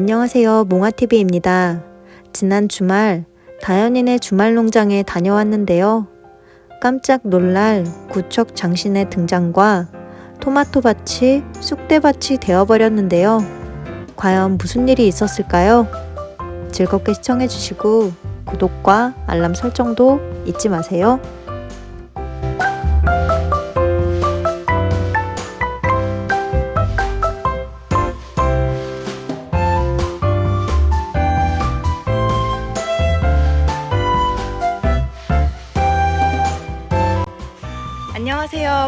안녕하세요. 몽아TV입니다. 지난 주말 다현이네 주말 농장에 다녀왔는데요. 깜짝 놀랄 구척 장신의 등장과 토마토 밭이 쑥대밭이 되어버렸는데요. 과연 무슨 일이 있었을까요? 즐겁게 시청해주시고 구독과 알람 설정도 잊지 마세요.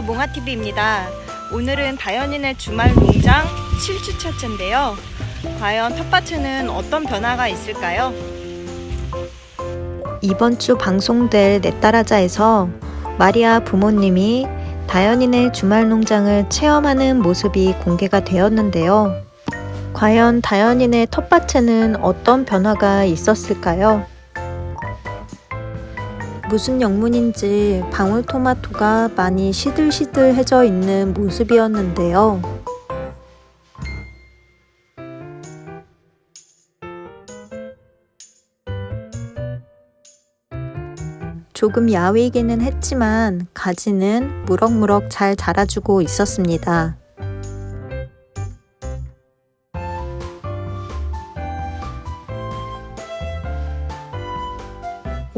몽아TV입니다. 오늘은 다현이네 주말 농장 7주차째인데요. 과연 텃밭에는 어떤 변화가 있을까요? 이번 주 방송될 내 딸아자에서 마리아 부모님이 다현이네 주말 농장을 체험하는 모습이 공개가 되었는데요. 과연 다현이네 텃밭에는 어떤 변화가 있었을까요? 무슨 영문인지 방울토마토가 많이 시들시들해져 있는 모습이었는데요. 조금 야위기는 했지만 가지는 무럭무럭 잘 자라주고 있었습니다.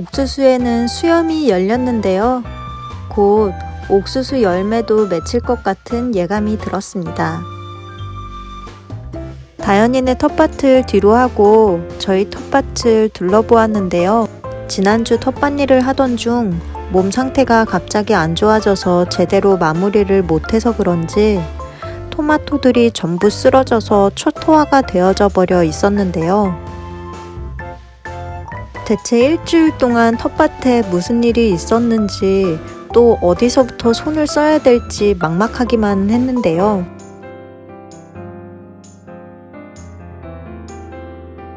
옥수수에는 수염이 열렸는데요. 곧 옥수수 열매도 맺힐 것 같은 예감이 들었습니다. 다현이네 텃밭을 뒤로 하고 저희 텃밭을 둘러보았는데요. 지난주 텃밭 일을 하던 중 몸 상태가 갑자기 안 좋아져서 제대로 마무리를 못해서 그런지 토마토들이 전부 쓰러져서 초토화가 되어져 버려 있었는데요. 대체 일주일 동안 텃밭에 무슨 일이 있었는지 또 어디서부터 손을 써야 될지 막막하기만 했는데요.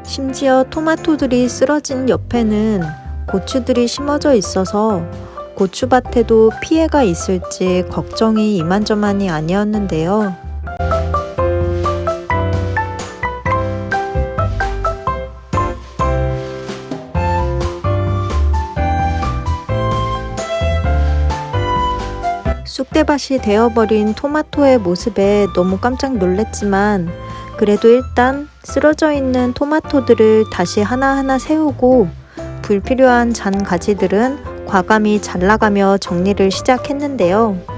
심지어 토마토들이 쓰러진 옆에는 고추들이 심어져 있어서 고추밭에도 피해가 있을지 걱정이 이만저만이 아니었는데요. 쑥대밭이 되어버린 토마토의 모습에 너무 깜짝 놀랐지만 그래도 일단 쓰러져 있는 토마토들을 다시 하나하나 세우고 불필요한 잔 가지들은 과감히 잘라가며 정리를 시작했는데요.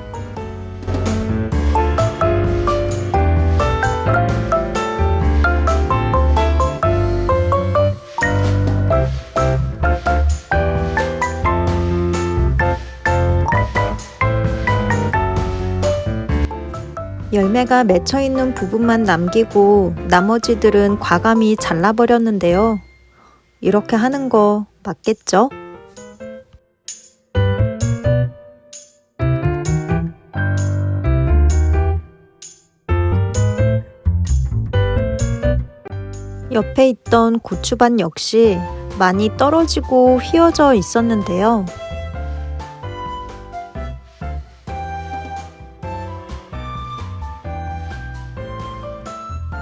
열매가 맺혀 있는 부분만 남기고 나머지들은 과감히 잘라버렸는데요. 이렇게 하는 거 맞겠죠? 옆에 있던 고추밭 역시 많이 떨어지고 휘어져 있었는데요.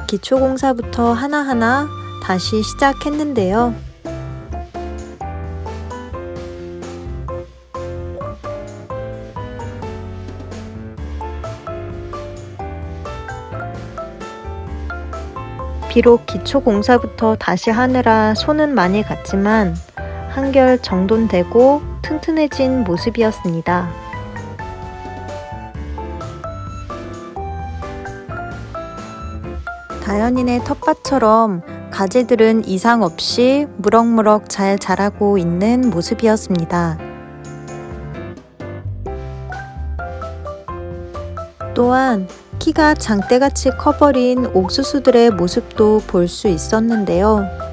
기초공사부터 하나하나 다시 시작했는데요. 비록 기초공사부터 다시 하느라 손은 많이 갔지만 한결 정돈되고 튼튼해진 모습이었습니다. 다현이네 텃밭처럼 가지들은 이상 없이 무럭무럭 잘 자라고 있는 모습이었습니다. 또한 키가 장대같이 커버린 옥수수들의 모습도 볼 수 있었는데요.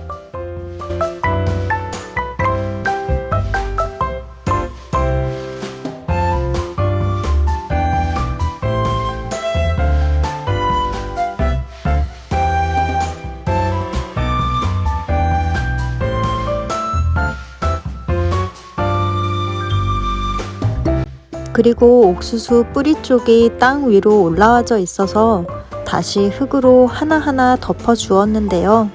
그리고 옥수수 뿌리 쪽이 땅 위로 올라와져 있어서 다시 흙으로 하나하나 덮어 주었는데요.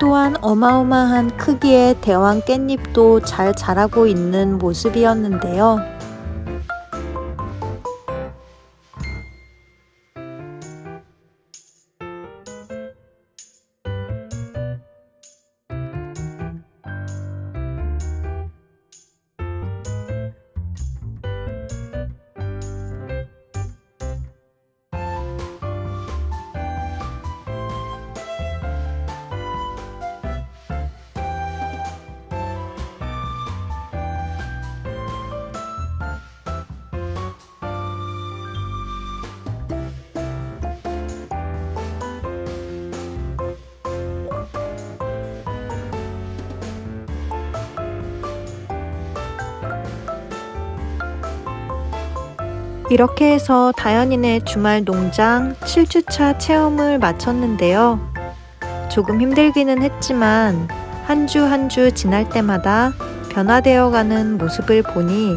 또한 어마어마한 크기의 대왕 깻잎도 잘 자라고 있는 모습이었는데요. 이렇게 해서 다현이네 주말 농장 7주차 체험을 마쳤는데요. 조금 힘들기는 했지만 한 주 한 주 지날 때마다 변화되어 가는 모습을 보니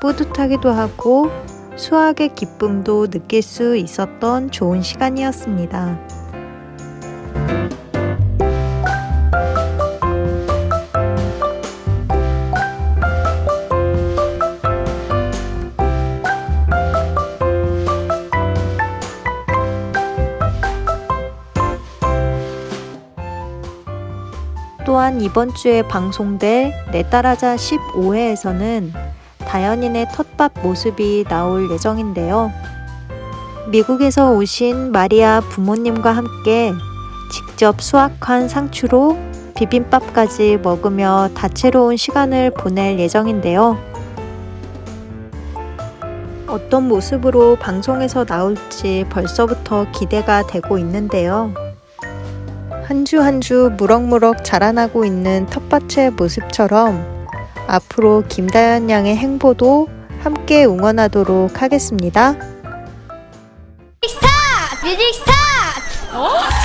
뿌듯하기도 하고 수학의 기쁨도 느낄 수 있었던 좋은 시간이었습니다. 또한 이번 주에 방송될 내 딸아자 15회에서는 다현이네 텃밭 모습이 나올 예정인데요. 미국에서 오신 마리아 부모님과 함께 직접 수확한 상추로 비빔밥까지 먹으며 다채로운 시간을 보낼 예정인데요. 어떤 모습으로 방송에서 나올지 벌써부터 기대가 되고 있는데요. 한 주 한 주 무럭무럭 자라나고 있는 텃밭의 모습처럼 앞으로 김다연 양의 행보도 함께 응원하도록 하겠습니다. 뮤직 스타트! 자,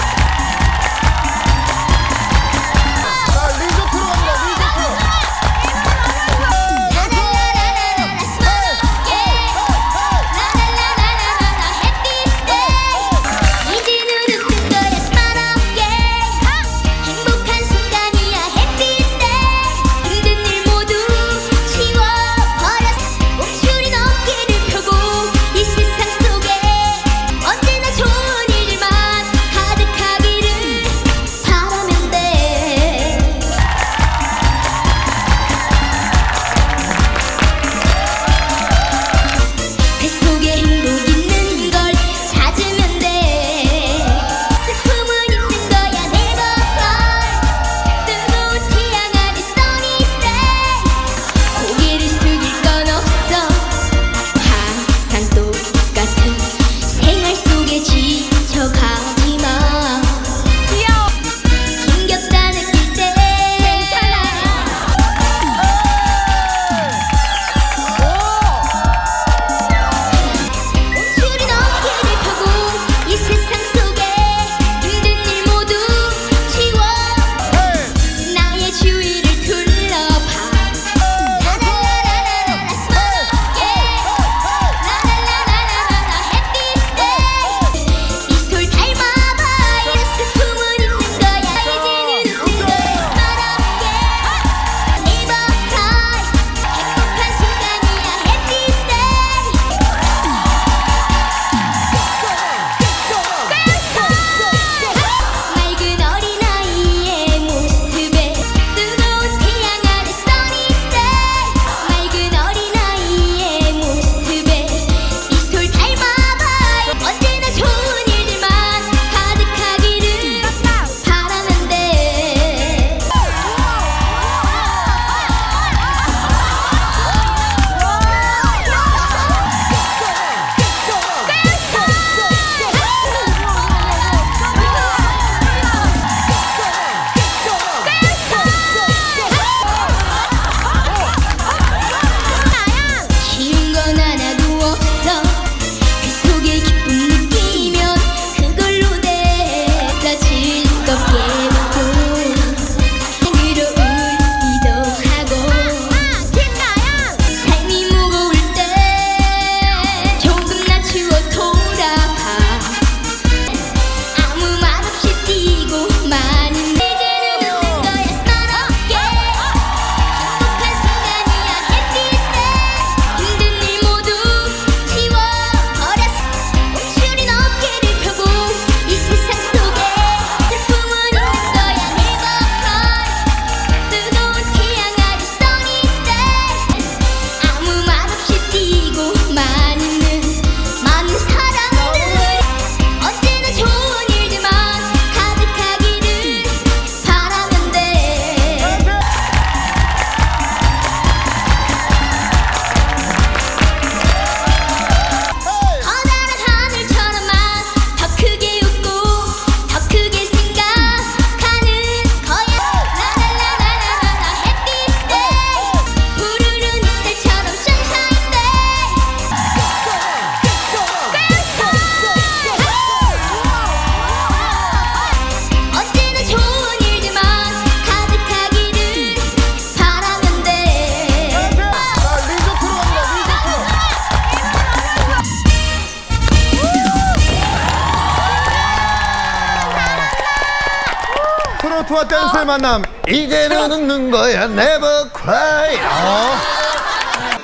투와 댄스의 만남. 이제는 웃는 거야. Never cry. 어.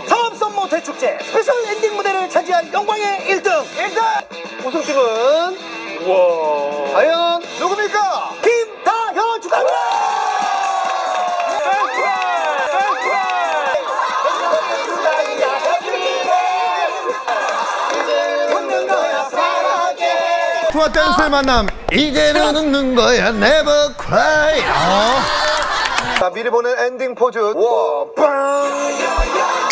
사업선 모태 축제 스페셜 엔딩 무대를 차지한 영광의 1등. 1등. 우승팀은? 우와. 과연 누굽니까? 투와 댄스의 아. 만남. 이제는 아. 웃는 거야. Never cry. 아. 어. 자 미리 보는 엔딩 포즈. 와 빵!